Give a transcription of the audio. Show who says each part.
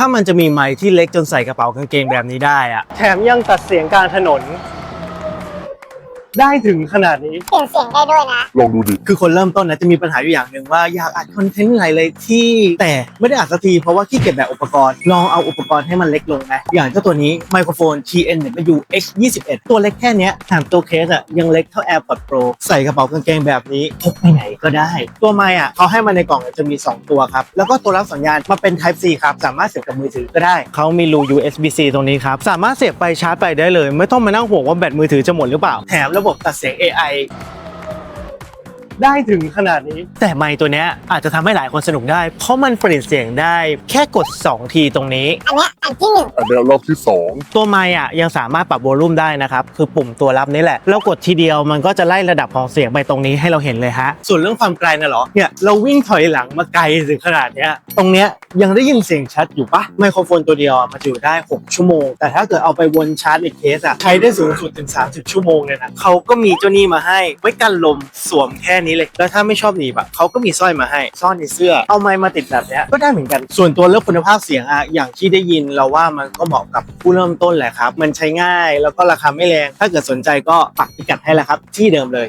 Speaker 1: ถ้ามันจะมีไมค์ที่เล็กจนใส่กระเป๋ากางเกงแบบนี้ได้อะแถมยังตัดเสียงกลารถนน ได้ถึงขนาดนี้
Speaker 2: เปลี่ยนเสียงได้ด้วยนะ
Speaker 3: ลองดูดิ
Speaker 1: คือคนเริ่มต้นนะจะมีปัญหาอยู่อย่างหนึ่งว่าอยากอัดคอนเทนต์อะไรเลยที่ แต่ไม่ได้อัดสักทีเพราะว่าขี้เกียจแบกอุปกรณ์ ลองเอาอุปกรณ์ให้มันเล็กลงไหมอย่างเจ้าตัวนี้ไมโครโฟน TN1 X 21ตัวเล็กแค่เนี้ยแถมตัวเคสอะยังเล็กเท่า AirPods Pro ใส่กระเป๋ากางเกงแบบนี้พกไปไหนก็ได้ ตัวไมค์อะเขาให้มาในกล่องจะมี 2 ตัวครับ แล้วก็ตัวรับสัญญาณมาเป็น Type C ครับสามารถเสียบกับมือถือก็ได้เขามีรู USB-C ตรงนี้ครับสามารถเสียบไปชาร์จไปได้เลย ไม่ต้องมานั่งห่วงว่าแบตมือถือจะหมดหรือเปล่าแถมระบบตัดเสียง AI ได้ถึงขนาดนี้ แต่ไมค์ตัวเนี้ยอาจจะทำให้หลายคนสนุกได้ เพราะมันเปลี่ยนเสียงได้แค่กด 2 ทีตรงนี้
Speaker 2: อันเนี้ยอันที่หนึ่ง
Speaker 3: อันเนี้ยรอบที่สอง
Speaker 1: ตัวไมค์อะยังสามารถปรับวอลลุ่มได้นะครับ คือปุ่มตัวรับนี่แหละแล้วกดทีเดียวมันก็จะไล่ระดับของเสียงไปตรงนี้ให้เราเห็นเลยฮะ ส่วนเรื่องความไกลน่ะเหรอ เนี่ยเราวิ่งถอยหลังมาไกลถึงขนาดเนี้ย ตรงเนี้ยยังได้ยินเสียงชัดอยู่ปะไมโครโฟนตัวเดียวอะมันอยู่ได้ 6 ชั่วโมง แต่ถ้าเกิดเอาไปวนชาร์จในเคสอะใช้ได้สูงสุดถึง 30 ชั่วโมงเลยนะเขาก็มีเจ้านี่มาให้ไว้กันลมสวมแค่นี้เลย แล้วถ้าไม่ชอบหนีบอะเขาก็มีสร้อยมาให้ ซ่อนในเสื้อ เอาไม้มาติดแบบเนี้ยก็ได้เหมือนกัน ส่วนตัวเรื่องคุณภาพเสียงอะอย่างที่ได้ยินเราว่ามันก็เหมาะกับผู้เริ่มต้นแหละครับ มันใช้ง่ายแล้วก็ราคาไม่แรง ถ้าเกิดสนใจก็ปักพิกัดให้แล้วครับ ที่เดิมเลย